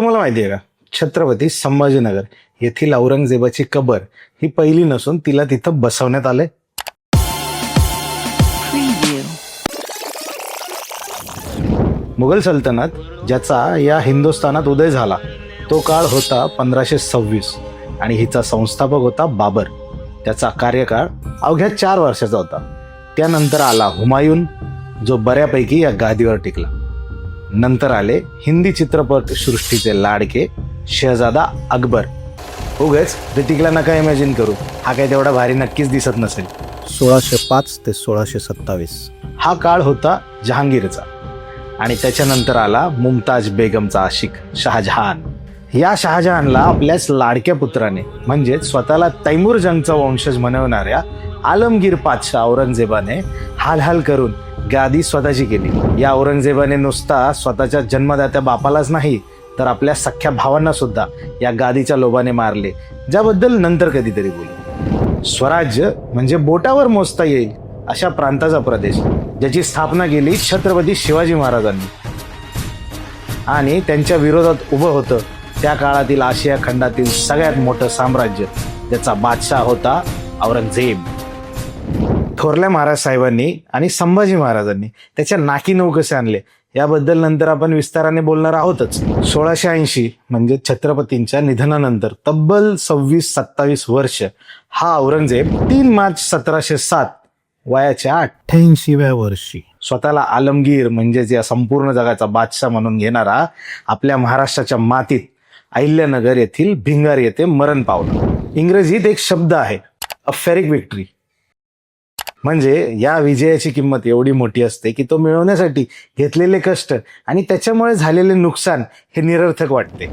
तुम्हाला माहिती आहे का? छत्रपती संभाजीनगर येथील औरंगजेबाची कबर ही पहिली नसून तिला तिथं बसवण्यात आलंय. Preview. मुघल सल्तनत ज्याचा या हिंदुस्थानात उदय झाला तो काळ होता पंधराशे सव्वीस आणि हिचा संस्थापक होता बाबर. त्याचा कार्यकाळ अवघ्या चार वर्षाचा होता. त्यानंतर आला हुमायून जो बऱ्यापैकी या गादीवर टिकला. नंतर आले हिंदी चित्रपट सृष्टीचे लाडके शहजादा अकबर. उगच ते टिकला नका इमॅजिन करू. हा काही तेवढा भारी नक्कीच दिसत नसेल. सोळाशे पाच ते सोळाशे सत्तावीस. हा काळ होता जहांगीरचा. आणि त्याच्यानंतर आला मुमताज बेगमचा आशिक शहाजहान. या शहाजहानला आपल्याच लाडक्या पुत्राने म्हणजे स्वतःला तैमूर जंगचा वंशज म्हणवणाऱ्या आलमगीर पातशाह औरंगजेबाने हाल हाल करून गादी स्वतःची केली. या औरंगजेबाने नुसता स्वतःच्या जन्मदात्या बापालाच नाही तर आपल्या सख्ख्या भावांना सुद्धा या गादीच्या लोभाने मारले. ज्याबद्दल नंतर कधीतरी बोलू. स्वराज्य म्हणजे बोटावर मोजता येईल अशा प्रांताचा प्रदेश ज्याची स्थापना केली छत्रपती शिवाजी महाराजांनी. आणि त्यांच्या विरोधात उभं होतं त्या काळातील आशिया खंडातील सगळ्यात मोठं साम्राज्य ज्याचा बादशाह होता औरंगजेब. थोरल्या महाराज साहेबांनी आणि संभाजी महाराजांनी त्याच्या नाकी नऊ कसे आणले? याबद्दल नंतर आपण विस्ताराने बोलणार आहोतच. सोळाशे ऐंशी म्हणजे छत्रपतींच्या निधनानंतर तब्बल सव्वीस सत्तावीस वर्ष हा औरंगजेब तीन मार्च सतराशे सात वयाच्या अठ्ठ्याऐंशीव्या वर्षी. स्वतःला आलमगीर म्हणजेच या संपूर्ण जगाचा बादशाह म्हणून घेणारा आपल्या महाराष्ट्राच्या मातीत अहिल्यानगर येथील भिंगार येथे मरण पावला. इंग्रजीत एक शब्द आहे अफेरिक विक्ट्री म्हणजे या विजयाची किंमत एवढी मोठी असते की तो मिळवण्यासाठी घेतलेले कष्ट आणि त्याच्यामुळे झालेले नुकसान हे निरर्थक वाटते.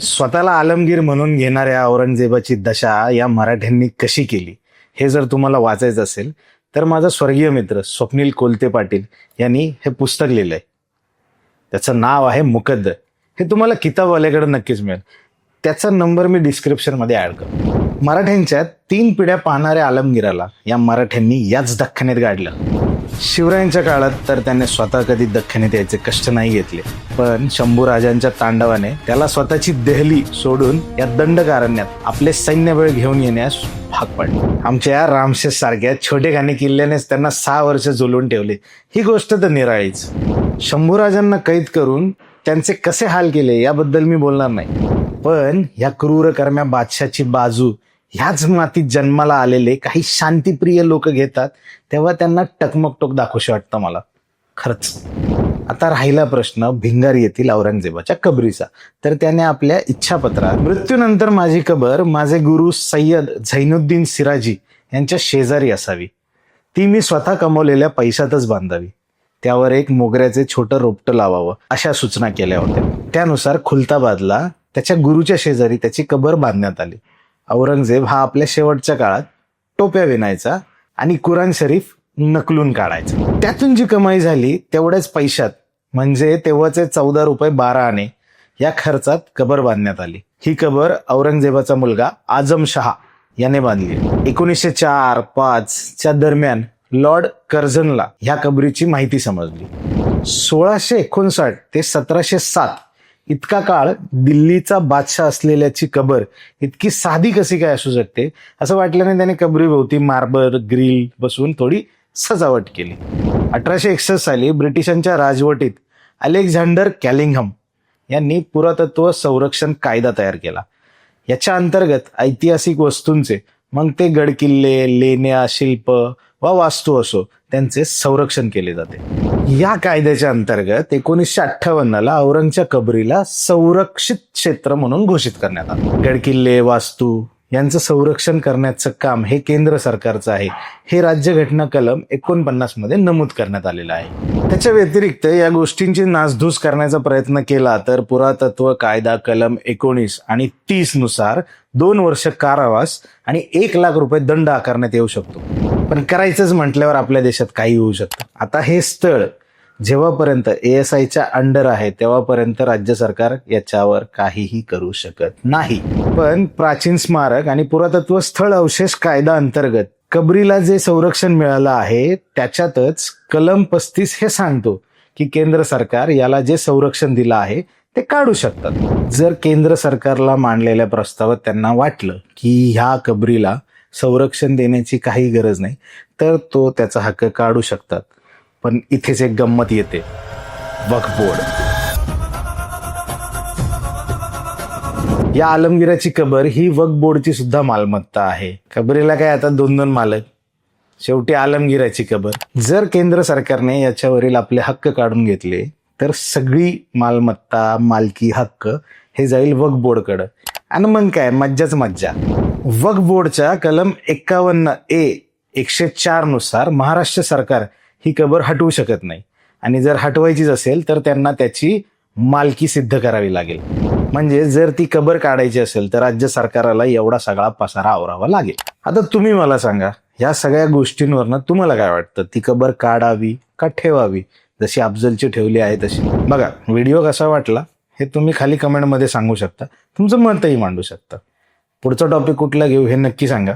स्वतःला आलमगीर म्हणून घेणाऱ्या औरंगजेबाची दशा या मराठ्यांनी कशी केली हे जर तुम्हाला वाचायचं असेल तर माझा स्वर्गीय मित्र स्वप्नील कोलते पाटील यांनी हे पुस्तक लिहिलं आहे त्याचं नाव आहे मुकद्दर. हे तुम्हाला किताबवाल्याकडे नक्कीच मिळेल. त्याचा नंबर मी डिस्क्रिप्शनमध्ये ॲड करतो. मराठ्यांच्या तीन पिढ्या पाहणाऱ्या आलमगिराला या मराठ्यांनी याच दख्खनीत गाडलं. शिवरायांच्या काळात तर त्याने स्वतः कधी दख्खनीत यायचे कष्ट नाही घेतले. पण शंभूराजांच्या तांडवाने त्याला स्वतःची देहली सोडून या दंडकारण्यात आपले सैन्य वेळ घेऊन येण्यास भाग पडले. आमच्या रामशेष सारख्या छोटेखानी किल्ल्यानेच त्यांना सहा वर्ष झुलवून ठेवले. ही गोष्ट तर निराळीच. शंभूराजांना कैद करून त्यांचे कसे हाल केले याबद्दल मी बोलणार नाही. पण या क्रूर कर्म्या बादशाची बाजू ह्याच मातीत जन्माला आलेले काही शांतीप्रिय लोक घेतात तेव्हा त्यांना टकमकटोक दाखवशी वाटतं मला. खरंच. आता राहिला प्रश्न भिंगार येथील औरंगजेबाच्या कबरीचा. तर त्याने आपल्या इच्छापत्रात मृत्यूनंतर माझी कबर माझे गुरु सय्यद झैनुद्दीन सिराजी यांच्या शेजारी असावी. ती मी स्वतः कमवलेल्या पैशातच बांधावी. त्यावर एक मोगऱ्याचे छोटं रोपटं लावावं अशा सूचना केल्या होत्या. त्यानुसार खुलताबादला त्याच्या गुरुच्या शेजारी त्याची कबर बांधण्यात आली. औरंगजेब हा आपल्या शेवटच्या काळात टोप्या विणायचा आणि कुराण शरीफ नकलून काढायचा. त्यातून जी कमाई झाली तेवढ्याच पैशात म्हणजे तेव्हाचे चौदा रुपये बारा आणे या खर्चात कबर बांधण्यात आली. ही कबर औरंगजेबाचा मुलगा आजम शहा याने बांधली. एकोणीसशे चार पाच च्या दरम्यान लॉर्ड कर्झनला ह्या कबरीची माहिती समजली. सोळाशे एकोणसाठ ते सतराशे सात इतका काळ दिल्लीचा बादशाह असलेल्याची कबर इतकी साधी कशी काय असू शकते? असं वाटल्याने त्याने कबरीभोवती मार्बर ग्रिल बसवून थोडी सजावट केली. अठराशे एकसष्ट साली ब्रिटिशांच्या राजवटीत अलेक्झांडर कॅलिंगहम यांनी पुरातत्व संरक्षण कायदा तयार केला. याच्या अंतर्गत ऐतिहासिक वस्तूंचे मग ते गडकिल्ले लेण्या शिल्प वा वास्तू असो त्यांचे संरक्षण केले जाते. या कायद्याच्या अंतर्गत एकोणीसशे अठ्ठावन्नला औरंगच्या कबरीला संरक्षित क्षेत्र म्हणून घोषित करण्यात आलं. गडकिल्ले वास्तू यांचं संरक्षण करण्याचं काम हे केंद्र सरकारचं आहे. हे राज्यघटना कलम एकोणपन्नासमध्ये नमूद करण्यात आलेलं आहे. त्याच्या व्यतिरिक्त या गोष्टींची नासधूस करण्याचा प्रयत्न केला तर पुरातत्व कायदा कलम एकोणीस आणि तीसनुसार दोन वर्ष कारावास आणि एक लाख रुपये दंड आकारण्यात येऊ शकतो. पण करायचंच म्हटल्यावर आपल्या देशात काही होऊ शकतं. आता हे स्थळ जेव्हापर्यंत ए एस आयच्या अंडर आहे तेव्हापर्यंत राज्य सरकार याच्यावर काहीही करू शकत नाही. पण प्राचीन स्मारक आणि पुरातत्व स्थळ अवशेष कायदा अंतर्गत कबरीला जे संरक्षण मिळालं आहे त्याच्यातच कलम पस्तीस हे सांगतो की केंद्र सरकार याला जे संरक्षण दिलं आहे ते काढू शकतात. जर केंद्र सरकारला मांडलेल्या प्रस्तावात त्यांना वाटलं की ह्या कबरीला संरक्षण देण्याची काही गरज नाही तर तो त्याचा हक्क काढू शकतात. पण इथेच एक गंमत येते. वक्फ बोर्ड या आलमगिराची कबर ही वक्फ बोर्डची सुद्धा मालमत्ता आहे. कबरीला काय आता दोन दोन मालक? शेवटी आलमगिराची कबर. जर केंद्र सरकारने याच्यावरील आपले हक्क काढून घेतले तर सगळी मालमत्ता मालकी हक्क हे जाईल वक्फ बोर्डकडं आणि मग काय? मज्जाच मज्जा. वक्फ बोर्डच्या कलम एक्कावन्न ए एकशे चारनुसार महाराष्ट्र सरकार ही कबर हटवू शकत नाही. आणि जर हटवायचीच असेल तर त्यांना त्याची मालकी सिद्ध करावी लागेल. म्हणजे जर ती कबर काढायची असेल तर राज्य सरकाराला एवढा सगळा पसारा आवरावा लागेल. आता तुम्ही मला सांगा या सगळ्या गोष्टींवरनं तुम्हाला काय वाटतं? ती कबर काढावी का ठेवावी? जशी अफजलची ठेवली आहे तशी. बघा व्हिडिओ कसा वाटला हे तुम्ही खाली कमेंटमध्ये सांगू शकता. तुमचं मतही मांडू शकता. पुढचा टॉपिक कुठला घेऊ हे नक्की सांगा.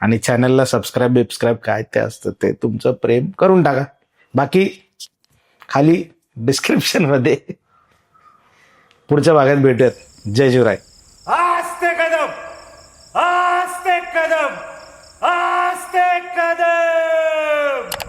आणि चॅनलला सबस्क्राईब बिबस्क्राईब काय ते असतं ते तुमचं प्रेम करून टाका. बाकी खाली डिस्क्रिप्शनमध्ये पुढच्या भागात भेटूयात. जय शिवराय.